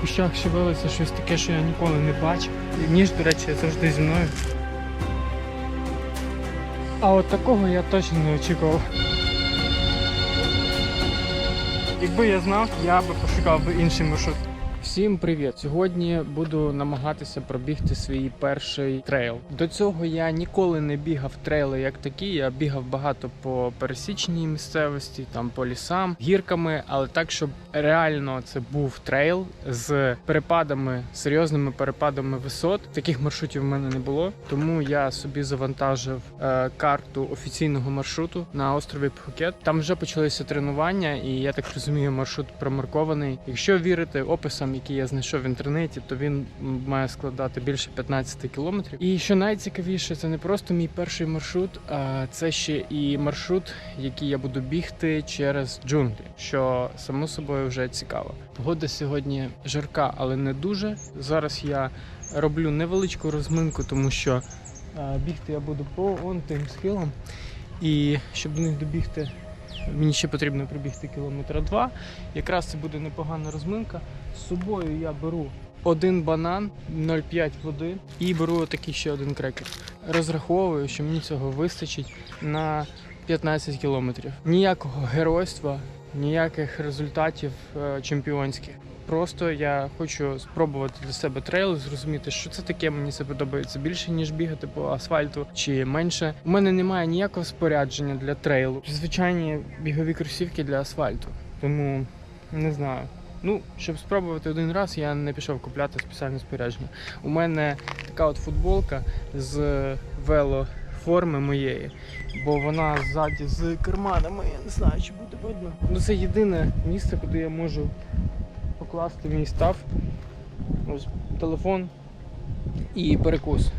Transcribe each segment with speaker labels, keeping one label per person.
Speaker 1: кущах шевелиться щось таке, що я ніколи не бачив. Ніж, до речі, завжди зі мною. А от такого я точно не очікував. Якби я знав, я би пошукав би інший маршрут. Всім привіт! Сьогодні буду намагатися пробігти свій перший трейл. До цього я ніколи не бігав трейли як такі. Я бігав багато по пересічній місцевості, там по лісам, гірками, але так, щоб реально це був трейл з перепадами, серйозними перепадами висот. Таких маршрутів в мене не було. Тому я собі завантажив е, карту офіційного маршруту на острові Пхукет. Там вже почалися тренування, і я так розумію, маршрут промаркований. Якщо вірити описам, які я знайшов в інтернеті, то він має складати більше 15 кілометрів. І що найцікавіше, це не просто мій перший маршрут, а це ще і маршрут, який я буду бігти через джунглі, що само собою вже цікаво. Погода сьогодні жарка, але не дуже. Зараз я роблю невеличку розминку, тому що е, бігти я буду по он тим схилам. І щоб до них добігти, мені ще потрібно пробігти кілометра два. Якраз це буде непогана розминка. З собою я беру один банан, 0,5 води і беру такий ще один крекер. Розраховую, що мені цього вистачить на 15 кілометрів. Ніякого геройства, ніяких результатів е, чемпіонських. Просто я хочу спробувати для себе трейл, зрозуміти, що це таке. Мені це подобається більше ніж бігати по асфальту чи менше. У мене немає ніякого спорядження для трейлу. Звичайні бігові кросівки для асфальту. Тому не знаю. Ну, щоб спробувати один раз, я не пішов купляти спеціальне спорядження. У мене така от футболка з велоформи моєї, бо вона ззаді з карманами. Я не знаю, чи буде видно. Ну це єдине місце, куди я можу покласти мій став. Ось телефон і перекус.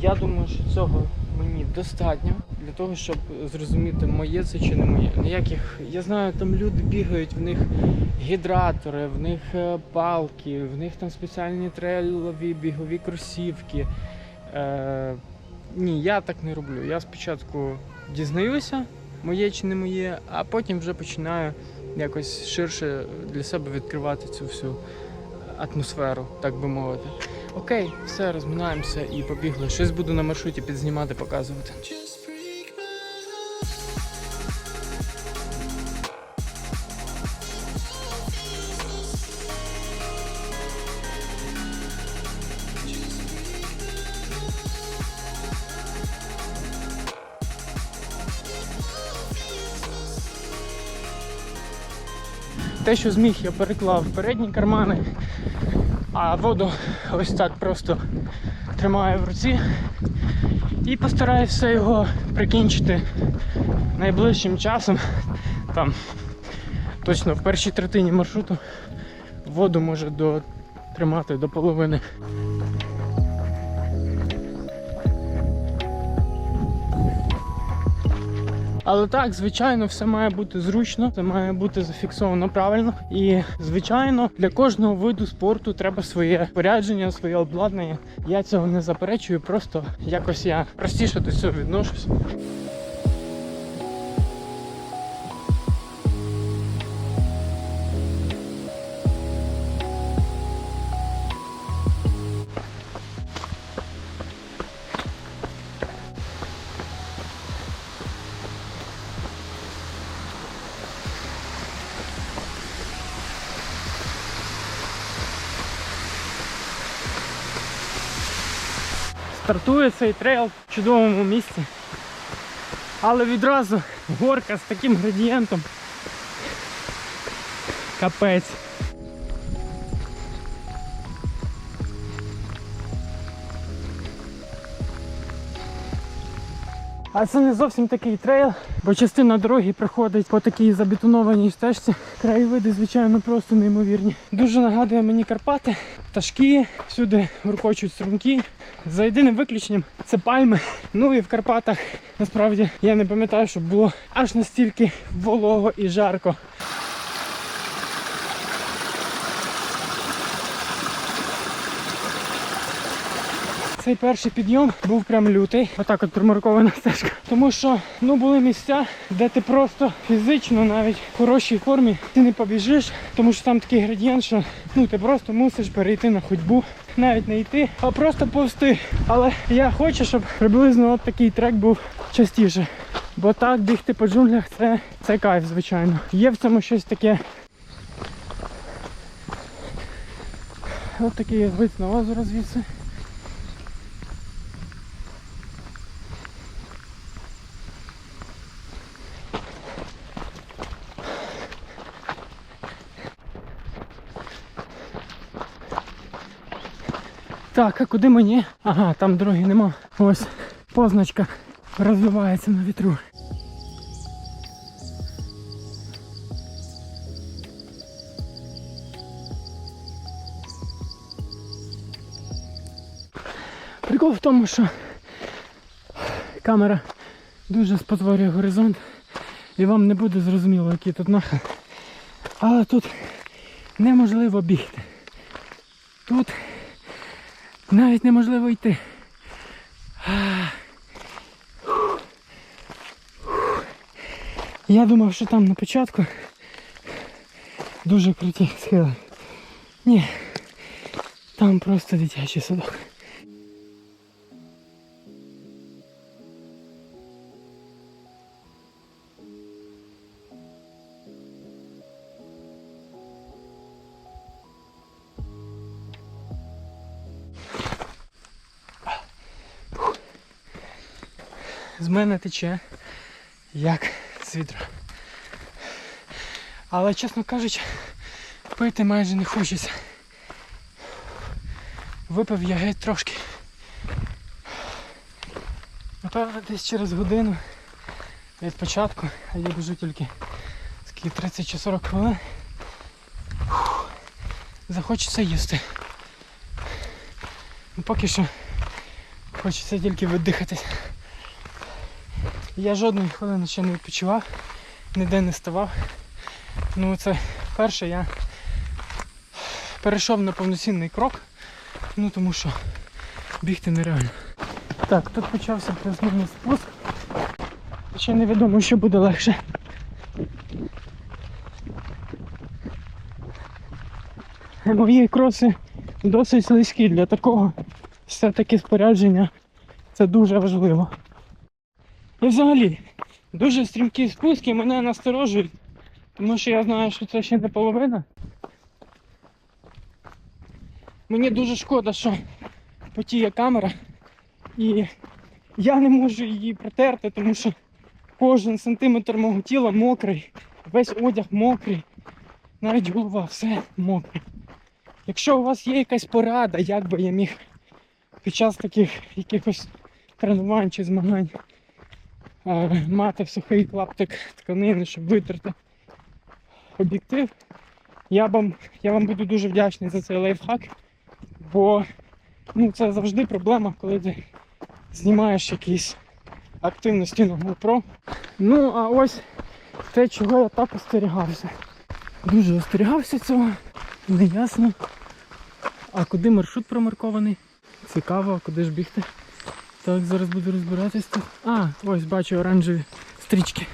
Speaker 1: Я думаю, що цього мені достатньо для того, щоб зрозуміти, моє це чи не моє. Ніяких, я знаю, там люди бігають, в них гідратори, в них е, палки, в них там спеціальні трейлові бігові кросівки. Е, ні, я так не роблю. Я спочатку дізнаюся, моє чи не моє, а потім вже починаю якось ширше для себе відкривати цю всю атмосферу, так би мовити. Окей, все, розминаємося і побігли. Щось буду на маршруті підзнімати, показувати. Те, що зміг, я переклав передні кармани, а воду ось так просто тримаю в руці і постараюся його прикінчити найближчим часом. Там точно в першій третині маршруту воду може дотримати до половини. Але так, звичайно, все має бути зручно, це має бути зафіксовано правильно. І звичайно, для кожного виду спорту треба своє порядження, своє обладнання. Я цього не заперечую, просто якось я простіше до цього відношусь. Стартує цей трейл в чудовому місці. Але відразу горка з таким градієнтом. Капець. А це не зовсім такий трейл, бо частина дороги проходить по такій забетонованій стежці. Краєвиди, звичайно, просто неймовірні. Дуже нагадує мені Карпати, пташки, всюди гуркочуть струмки. За єдиним виключенням це пальми. Ну і в Карпатах насправді я не пам'ятаю, щоб було аж настільки волого і жарко. Цей перший підйом був прям лютий. Отак от примаркована стежка. Тому що ну були місця, де ти просто фізично навіть в хорошій формі ти не побіжиш, тому що там такий градієнт, що ну ти просто мусиш перейти на ходьбу, навіть не йти, а просто повсти. Але я хочу, щоб приблизно от такий трек був частіше. Бо так бігти по джунглях це, це кайф, звичайно. Є в цьому щось таке. От такий вид на озеро звідси. Так, а куди мені? Ага, там дороги нема. Ось позначка розвивається на вітру. Прикол в тому, що камера дуже спотворює горизонт і вам не буде зрозуміло, який тут нахил. Але тут неможливо бігти. Тут навіть неможливо йти. Я думав, що там на початку дуже круті схили. Ні, там просто дитячий садок. Мене тече як з відра. Але, чесно кажучи, пити майже не хочеться. Випив я геть трошки. Напевно, десь через годину від початку, а я біжу тільки скільки 30 чи 40 хвилин. Захочеться їсти. Поки що хочеться тільки видихатись. Я жодної хвилини ще не відпочивав, ніде не ставав. Ну це перше я перейшов на повноцінний крок, ну тому що бігти нереально. Так, тут почався плюс-мінус спуск. Ще невідомо, що буде легше. Мої кроси досить слизькі для такого. Все-таки спорядження це дуже важливо. І взагалі, дуже стрімкі спуски мене насторожують, тому що я знаю, що це ще не половина. Мені дуже шкода, що потіє камера, і я не можу її протерти, тому що кожен сантиметр мого тіла мокрий, весь одяг мокрий, навіть голова, все мокре. Якщо у вас є якась порада, як би я міг під час таких якихось тренувань чи змагань мати сухий клаптик тканини, щоб витерти об'єктив. Я вам, я вам буду дуже вдячний за цей лайфхак, бо ну, це завжди проблема, коли ти знімаєш якісь активності на GoPro. Ну, а ось те, чого я так остерігався. Дуже остерігався цього, не ясно. А куди маршрут промаркований? Цікаво, а куди ж бігти? Так, зараз буду розбиратись тут. А, ось бачу оранжеві стрічки.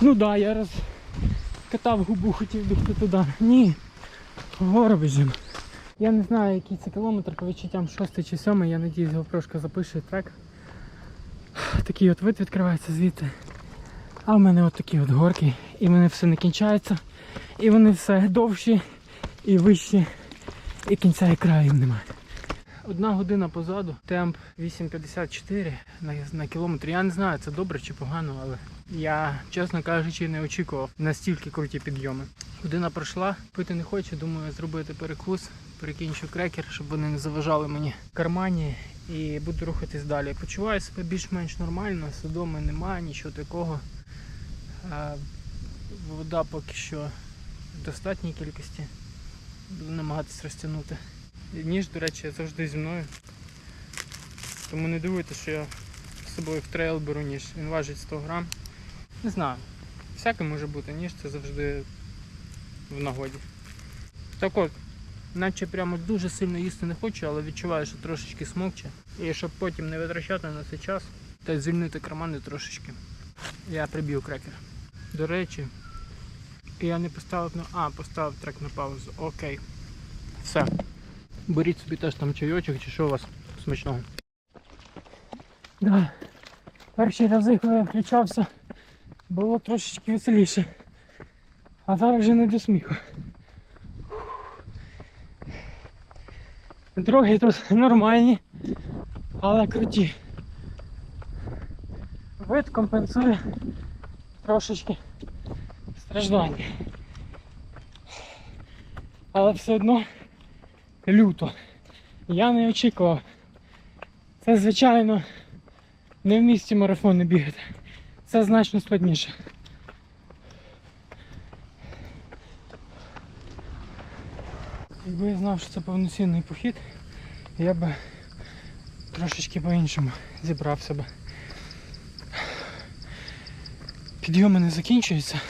Speaker 1: Ну да, я раз катав губу, хотів бігти туди. Ні. Вгору біжимо. Я не знаю, який це кілометр, по відчуттям 6 чи 7, я надіюсь, GoPro запише трек. Такий от вид відкривається звідти. А в мене от такі от горки. І вони все не кінчаються. І вони все довші і вищі. І кінця і краю немає. Одна година позаду, темп 8.54 на, на кілометр. Я не знаю, це добре чи погано, але я, чесно кажучи, не очікував настільки круті підйоми. Година пройшла, пити не хочу, думаю зробити перекус, перекінчу крекер, щоб вони не заважали мені в кармані і буду рухатись далі. Почуваю себе більш-менш нормально, судоми немає, нічого такого. А, Вода поки що в достатній кількості. Буду намагатись розтягнути. Ніж, до речі, завжди зі мною. Тому не дивуйтесь, що я з собою в трейл беру ніж. Він важить 100 грам. Не знаю. Всяке може бути, ніж це завжди в нагоді. Так от, Наче прямо дуже сильно їсти не хочу, але відчуваю, що трошечки смокче. І щоб потім не витрачати на цей час та звільнити кармани трошечки. Я приб'ю крекер. До речі, я не поставив на. А, поставив трек на паузу. Окей. Все. Беріть собі теж там чайочок чи що у вас смачного. Да. Перші рази, коли я включався, було трошечки веселіше. А зараз вже не до сміху. Дороги тут нормальні, але круті. Вид компенсує трошечки страждання. Але все одно люто. Я не очікував. Це, звичайно, не в місті марафони бігати. Це значно складніше. Якби я знав, що це повноцінний похід, я би трошечки по-іншому зібрав себе. Підйоми не закінчуються.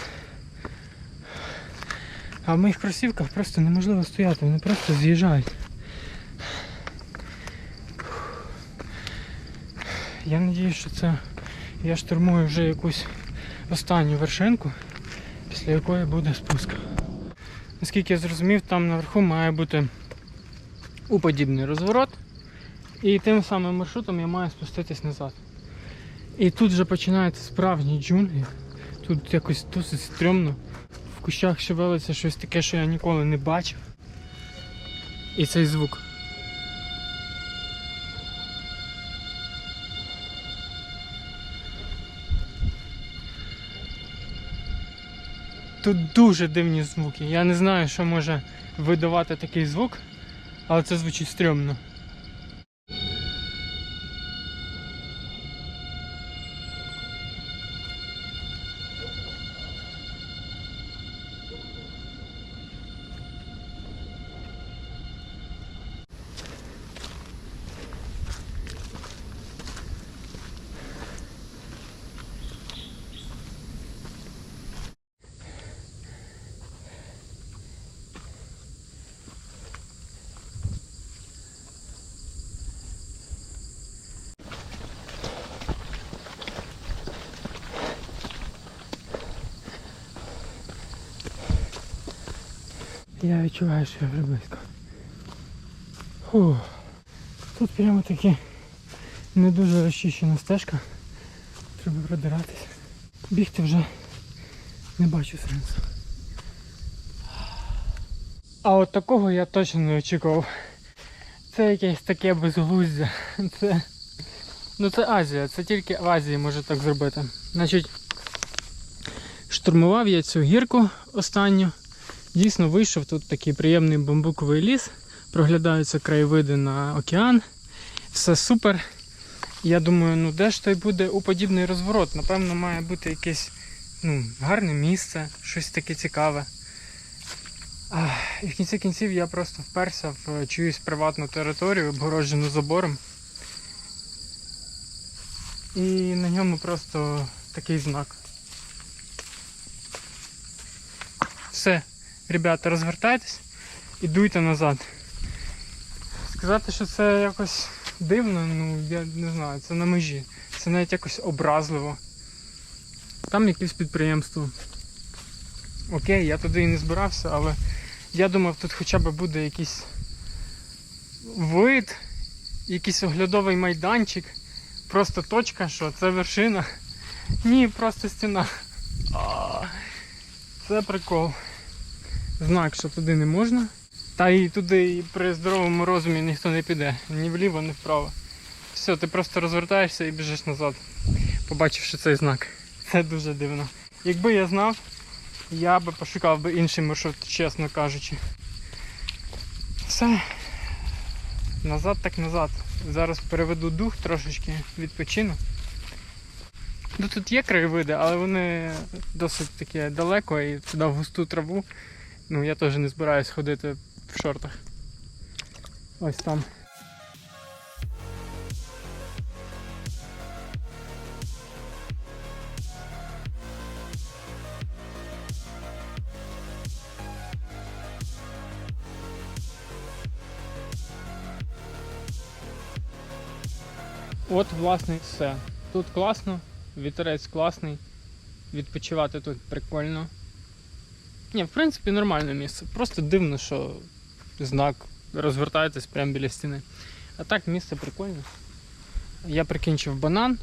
Speaker 1: А в моїх кросівках просто неможливо стояти, вони просто з'їжджають. Я сподіваюся, що це я штурмую вже якусь останню вершинку, після якої буде спуск. Наскільки я зрозумів, там наверху має бути уподібний розворот. І тим самим маршрутом я маю спуститись назад. І тут вже починаються справжні джунглі. Тут якось досить стрьомно. Кущах шевелиться щось таке, що я ніколи не бачив. І цей звук. Тут дуже дивні звуки. Я не знаю, що може видавати такий звук, але це звучить стрьомно. Я відчуваю, що я вже близько. Фу. Тут прямо таки не дуже розчищена стежка. Треба продиратись. Бігти вже не бачу сенсу. А от такого я точно не очікував. Це якесь таке безглуздя. Це. Ну це Азія, це тільки в Азії може так зробити. Значить, штурмував я цю гірку останню. Дійсно вийшов тут такий приємний бамбуковий ліс, проглядаються краєвиди на океан. Все супер. Я думаю, ну де ж той буде уподібний розворот? Напевно, має бути якесь ну, гарне місце, щось таке цікаве. І в кінці кінців я просто вперся в чиюсь приватну територію, обгороджену забором. І на ньому просто такий знак. Все. Ребята, розвертайтесь і дуйте назад. Сказати, що це якось дивно, ну я не знаю, це на межі. Це навіть якось образливо. Там якесь підприємство. Окей, я туди і не збирався, але я думав, тут хоча б буде якийсь вид, якийсь оглядовий майданчик, просто точка, що це вершина. Ні, просто стіна. Це прикол знак, що туди не можна. Та і туди і при здоровому розумі ніхто не піде. Ні вліво, ні вправо. Все, ти просто розвертаєшся і біжиш назад, побачивши цей знак. Це дуже дивно. Якби я знав, я би пошукав би інший маршрут, чесно кажучи. Все. Назад так назад. Зараз переведу дух трошечки, відпочину. Ну тут є краєвиди, але вони досить такі далеко і туди в густу траву. Ну я теж не збираюсь ходити в шортах. Ось там. От, власне, все. Тут класно, вітерець класний, відпочивати тут прикольно. Ні, в принципі, нормальне місце. Просто дивно, що знак розвертаєтесь прямо біля стіни. А так місце прикольне. Я прикінчив банан,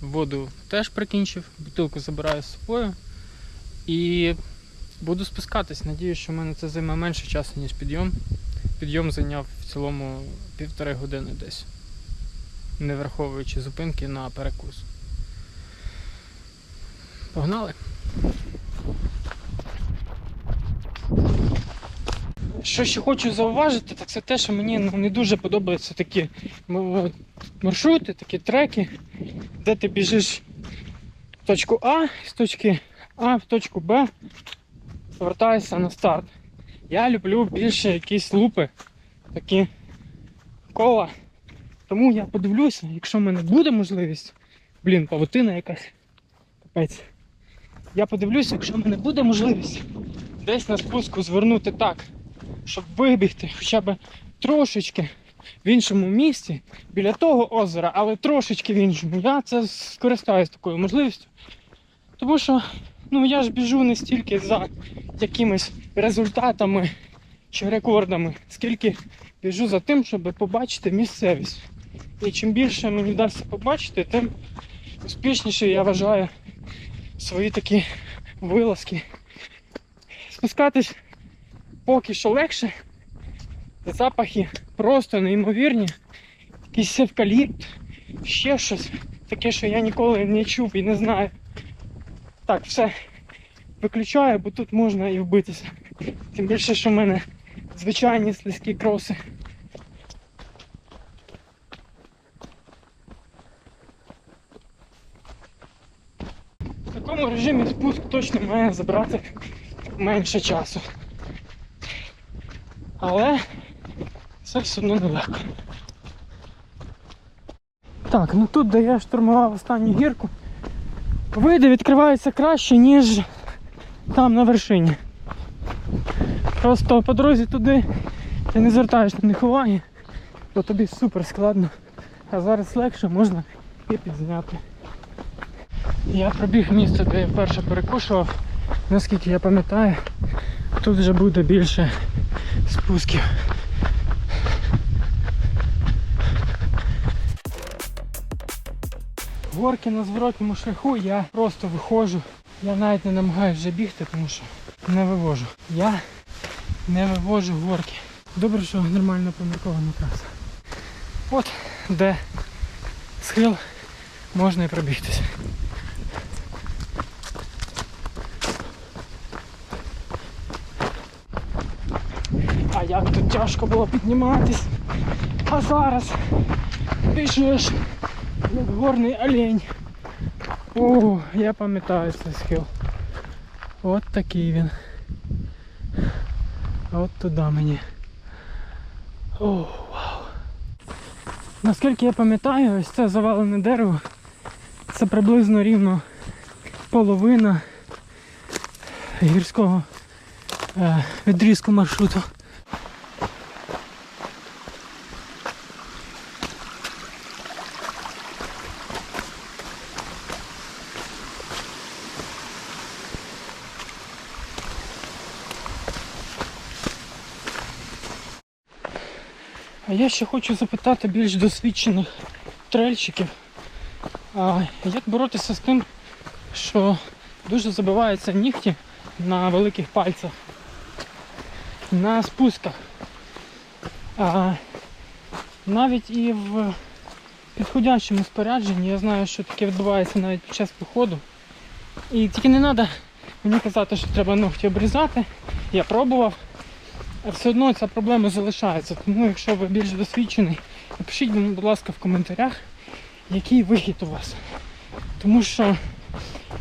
Speaker 1: воду теж прикінчив, бутилку забираю з собою. І буду спускатись. Надіюсь, що в мене це займе менше часу, ніж підйом. Підйом зайняв в цілому півтори години десь, не враховуючи зупинки на перекус. Погнали! Що ще хочу зауважити, так це те, що мені ну, не дуже подобаються такі маршрути, такі треки, де ти біжиш в точку А з точки А в точку Б, повертаєшся на старт. Я люблю більше якісь лупи, такі кола. Тому я подивлюся, якщо в мене буде можливість, блін, павутина якась. Капець. Я подивлюся, якщо в мене буде можливість десь на спуску звернути так, щоб вибігти хоча б трошечки в іншому місці, біля того озера, але трошечки в іншому. Я це скористаюсь такою можливістю. Тому що ну, я ж біжу не стільки за якимись результатами чи рекордами, скільки біжу за тим, щоб побачити місцевість. І чим більше мені вдасться побачити, тим успішніше я вважаю свої такі вилазки. Спускатись поки що легше. Запахи просто неймовірні. Якийсь евкаліпт, ще щось. Таке, що я ніколи не чув і не знаю. Так, все. Виключаю, бо тут можна і вбитися. Тим більше, що в мене звичайні слизькі кроси. В такому режимі спуск точно має забрати менше часу. Але це все одно нелегко. Так, ну тут, де я штурмував останню гірку, види відкриваються краще, ніж там на вершині. Просто по дорозі туди ти не звертаєш на них уваги, бо тобі супер складно. А зараз легше можна і підзняти. Я пробіг місце, де я вперше перекушував. Наскільки я пам'ятаю, тут вже буде більше спусків. Горки на зворотньому шляху я просто виходжу. Я навіть не намагаюся вже бігти, тому що не вивожу. Я не вивожу горки. Добре, що нормально поміркована траса. От де схил можна і пробігтися. А як тут тяжко було підніматись. А зараз біжиш, як горний олень. О, я пам'ятаю цей схил. От такий він. От туди мені. О, вау. Наскільки я пам'ятаю, ось це завалене дерево. Це приблизно рівно половина гірського е, відрізку маршруту. А я ще хочу запитати більш досвідчених трельщиків, а як боротися з тим, що дуже забиваються нігті на великих пальцях, на спусках. А, навіть і в підходящому спорядженні я знаю, що таке відбувається навіть під час походу. І тільки не треба мені казати, що треба ногті обрізати. Я пробував. А все одно ця проблема залишається. Тому якщо ви більш досвідчений, напишіть мені, будь ласка, в коментарях, який вихід у вас. Тому що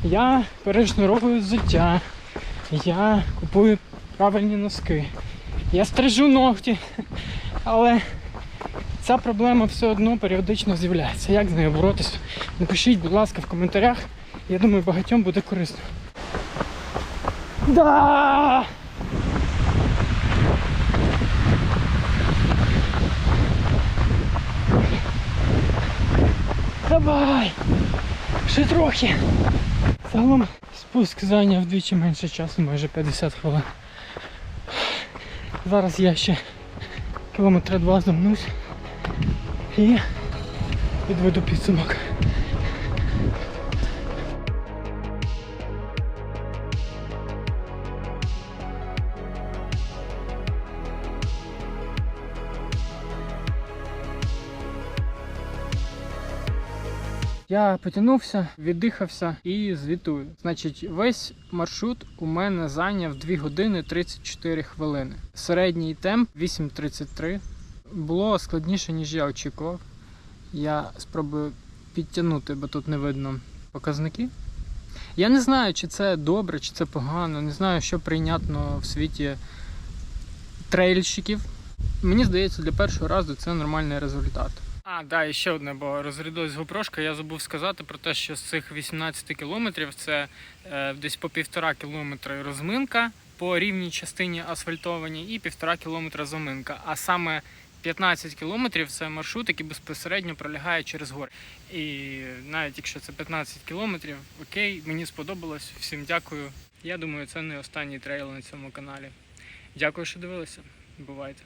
Speaker 1: я перешнуровую взуття, я купую правильні носки, я стрижу ногті, але ця проблема все одно періодично з'являється. Як з нею боротися? Напишіть, будь ласка, в коментарях. Я думаю, багатьом буде корисно. Да! Давай! Ще трохи. Загалом спуск зайняв вдвічі менше часу, майже 50 хвилин. Зараз я ще кілометра два замнусь і підведу підсумок. Я потягнувся, віддихався і звітую. Значить, весь маршрут у мене зайняв 2 години 34 хвилини. Середній темп 8.33. Було складніше, ніж я очікував. Я спробую підтягнути, бо тут не видно показники. Я не знаю, чи це добре, чи це погано. Не знаю, що прийнятно в світі трейльщиків. Мені здається, для першого разу це нормальний результат. А, да, і ще одне, бо розрядилась гопрошка. Я забув сказати про те, що з цих 18 кілометрів це е, десь по півтора кілометри розминка по рівній частині асфальтованій і півтора кілометра заминка. А саме 15 кілометрів це маршрут, який безпосередньо пролягає через гори. І навіть якщо це 15 кілометрів, окей, мені сподобалось. Всім дякую. Я думаю, це не останній трейл на цьому каналі. Дякую, що дивилися. Бувайте.